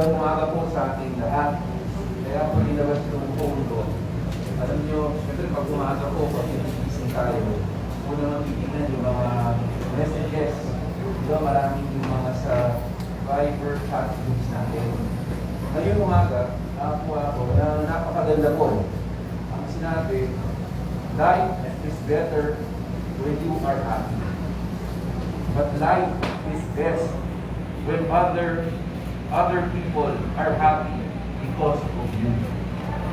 Magandang umaga po sa ating lahat. Kaya po nilabas yung ko. Alam nyo, syempre pag umaga po, pag nagising tayo, unang nakikinan yung mga messages. Diba maraming yung mga sa Viber chat groups natin. Ngayong umaga, nakakuha ako na napakaganda po. Ang sinabi, life is better when you are happy. But life is best when other other people are happy because of you.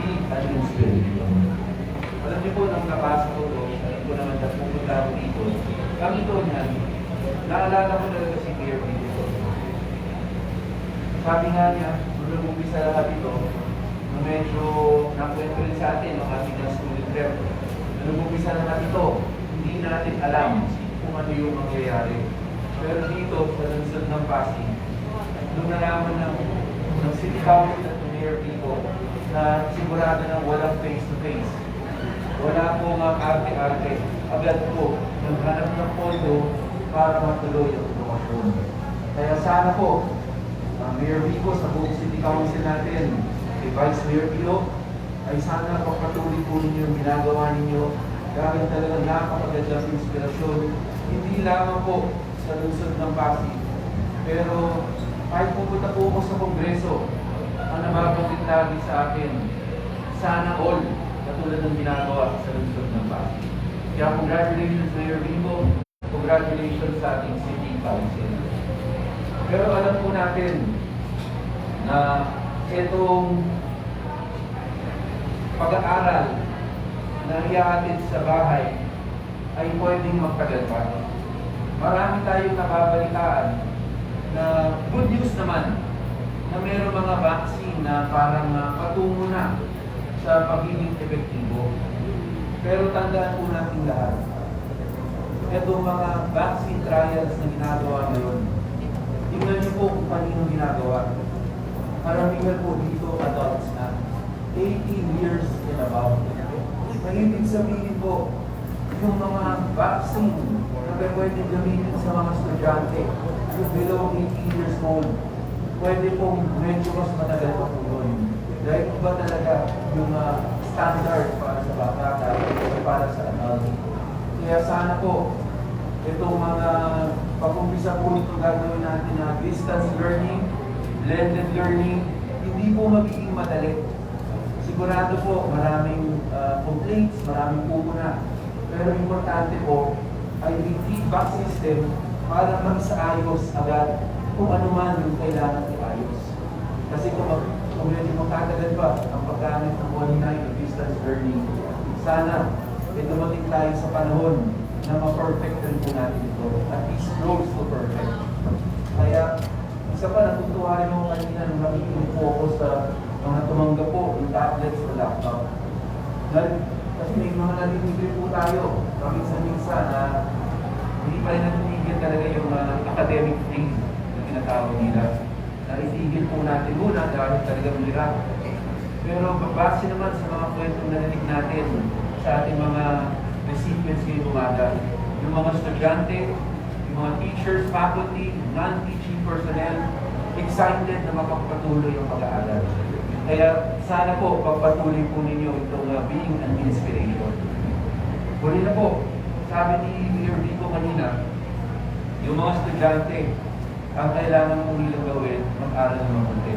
Be an inspiration. Alam niyo po, nang nabasa ko to, alam ko naman na pupunta ako dito. Ang ito niyan, naalala ko talaga si Mayor dito. Sabi nga niya, nung nag-umpisa lahat ito, na medyo nakwento rin sa atin ng ating na student rep, na nag-umpisa lahat ito, hindi natin alam kung ano yung mangyayari. Pero dito, sa lungsod ng Pasig, nung nalaman ng, ng City Council at ng Mayor dito, na sigurado na walang face-to-face, wala po nga arte-arte, agad po, naghanap ng pondo para matuloy ang promosyon. Kaya sana po, uh, Mayor Vico sa buong City Council natin, kay Vice Mayor Pio, ay sana pagpatuloy po ninyo yung ginagawa ninyo dahil talagang napakagandang inspirasyon, hindi lamang po sa lungsod ng Pasig, pero kahit pupunta po ako sa Kongreso, ang nababanggit lagi sa akin, sana all, katulad ng ginagawa sa lungsod ng Pasig. Kaya congratulations Mayor Vico, congratulations sa ating City Council. Pero alam po natin na itong pag-aaral na iyahatid sa bahay ay pwedeng magtagal. Marami tayong nakabalitaan na good news naman na mayroong mga vaccine na parang uh, patungo na sa pagiging epektibo. Pero tandaan po natin lahat, itong mga vaccine trials na ginagawa ngayon, tingnan niyo po kung kanino ginagawa. Karamihan po dito adults na 18 years and above. Ibig sabihin po, yung mga vaccine na pwede gamitin sa mga estudyante, yung below 18 years old, pwede pong medyo mas matagal pa yun. Dahil iba talaga yung uh, standard para sa bata dahil para sa adult. Kaya sana po, itong mga pag-umpisa po ito gagawin natin na distance learning, blended learning, hindi po magiging madali. Sigurado po, maraming uh, complaints, maraming pumuna. Pero importante po, ay may feedback system para magsaayos agad kung ano man yung kailangan iayos. Kasi kung, mag, kung medyo magtatagal pa ang paggamit ng online o distance learning, sana eh, dumating tayo sa panahon na ma-perfect rin po natin ito. At least close to perfect. Kaya, isa pa, natutuwa rin ako kanina nung nakikinig po ako sa mga tumanggap po ng tablets o laptop. Dahil, kasi may mga narinig po tayo, paminsan-minsan na hindi pa rin natitigil talaga yung uh, academic thing na tinatawag nila. Naitigil po natin muna dahil talagang hirap. Pero base naman sa mga kwentong narinig natin sa ating mga recipients ngayong umaga, yung mga estudyante, yung mga teachers, faculty, non-teaching personnel, excited na makapatuloy ang pag-aaral. Kaya sana po pagpatuloy po ninyo itong uh, being an inspiration. Huli na po, sabi ni Mayor Vico kanina, yung mga estudyante, ang kailangan po nilang gawin, mag-aral ng mabuti.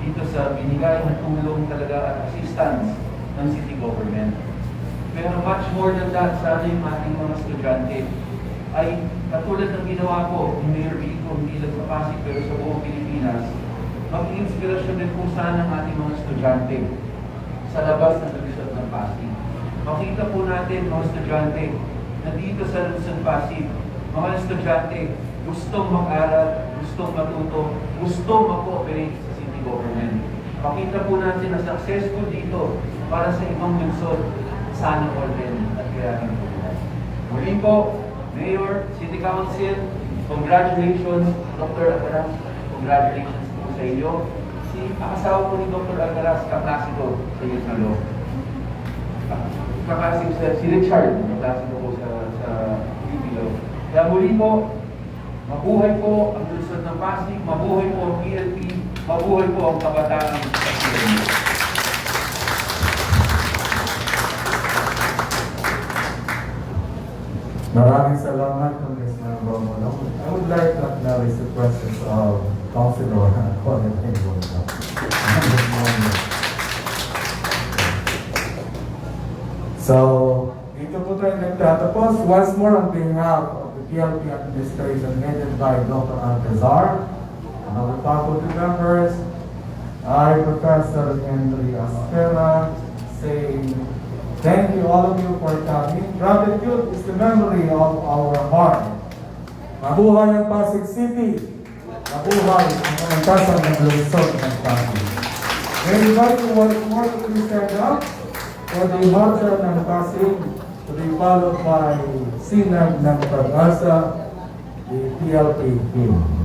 Dito sa binigay na tulong talaga at assistance ng city government. Pero much more than that, sana yung ating mga estudyante ay katulad ng ginawa ko ni Mayor Vico, hindi lang sa Pasig pero sa buong Pilipinas, mag-inspirasyon din po sana ang ating mga estudyante sa labas ng Luzon ng Pasig. Makita po natin mga estudyante na dito sa Luzon Pasig, mga estudyante gustong mag-aral, gustong matuto, gustong mag-cooperate sa city government. Makita po natin na successful dito para sa ibang lungsod, sana all din at kaya po. Muli po, Mayor, City Council, congratulations, Dr. Agaras, congratulations po sa inyo. Si akasawa po ni Dr. Agaras, kaklase sa iyo sa law. Kaklase ko sa si Richard, kaklase ko sa, sa Law. Kaya muli po, mabuhay po ang Luzon ng Pasig, mabuhay po ang PLP, Mabuhay po ang kabataan Pilipinas. Maraming salamat, Congressman Romulo. I would like to acknowledge the presence of Councilor Colin Romulo. Good morning. So, dito po tayo nagtatapos. Once more on behalf of the PLP administration headed by Dr. Alcazar and our faculty members, I, Professor Henry Aspera, saying thank you all of you for coming. Gratitude is the memory of our heart. Mabuhay ang Pasig City. Mabuhay ang kasang ng Luzon ng Pasig. Invite you once more please stand up for the marcha ng Pasig to be followed by Sinag ng Pag-asa, the PLP hymn.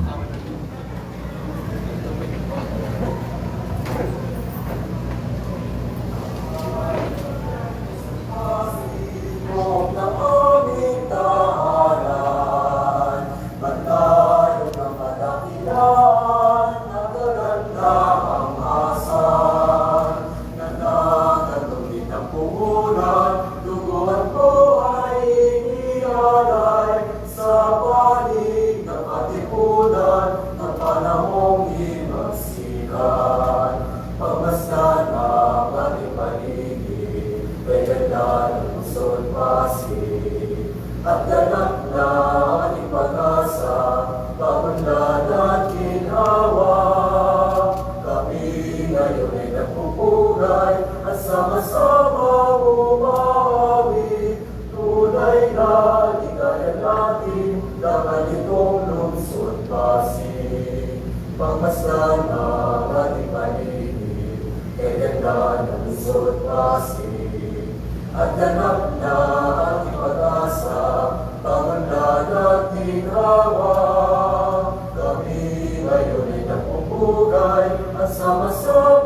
Puhunan, Duguan ko ay inialay, Sa panig ng katipunan, Ng panahong hinagsikan. Pagmasdan ang ating paligid, May ganda ng lungsod Pasig. At ganap na ating pag-asa, Pagunlad Pagmasdan ang ating paligid, Kay ganda ng lungsod Pasig. At ganap na ating pag-asa, Pangunlad at ginhawa. Kami ngayon ay nagpupugay, At sama-sama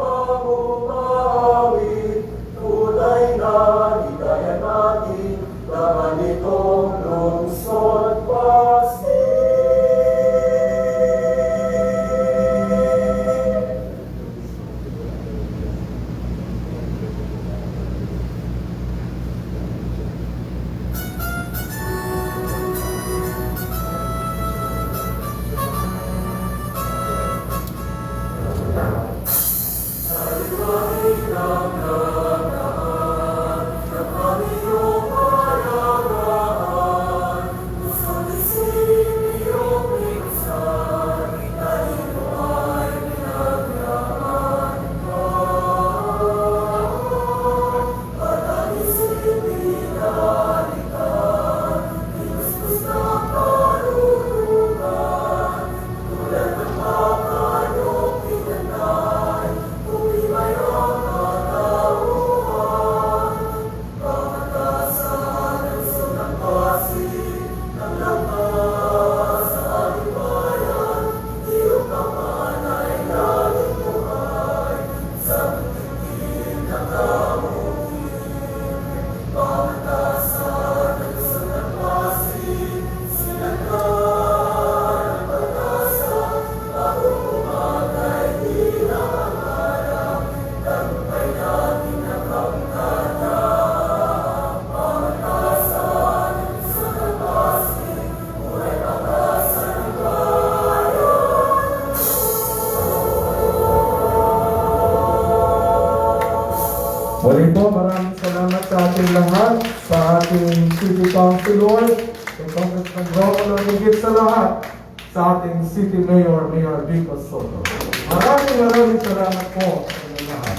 Muli po, maraming salamat sa ating lahat, sa ating City Councilor, sa Congressman Romulo, higit sa lahat, sa ating City Mayor, Mayor Vico Soto. Maraming maraming salamat po sa lahat.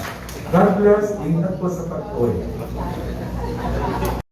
God bless, ingat po sa pag-uwi.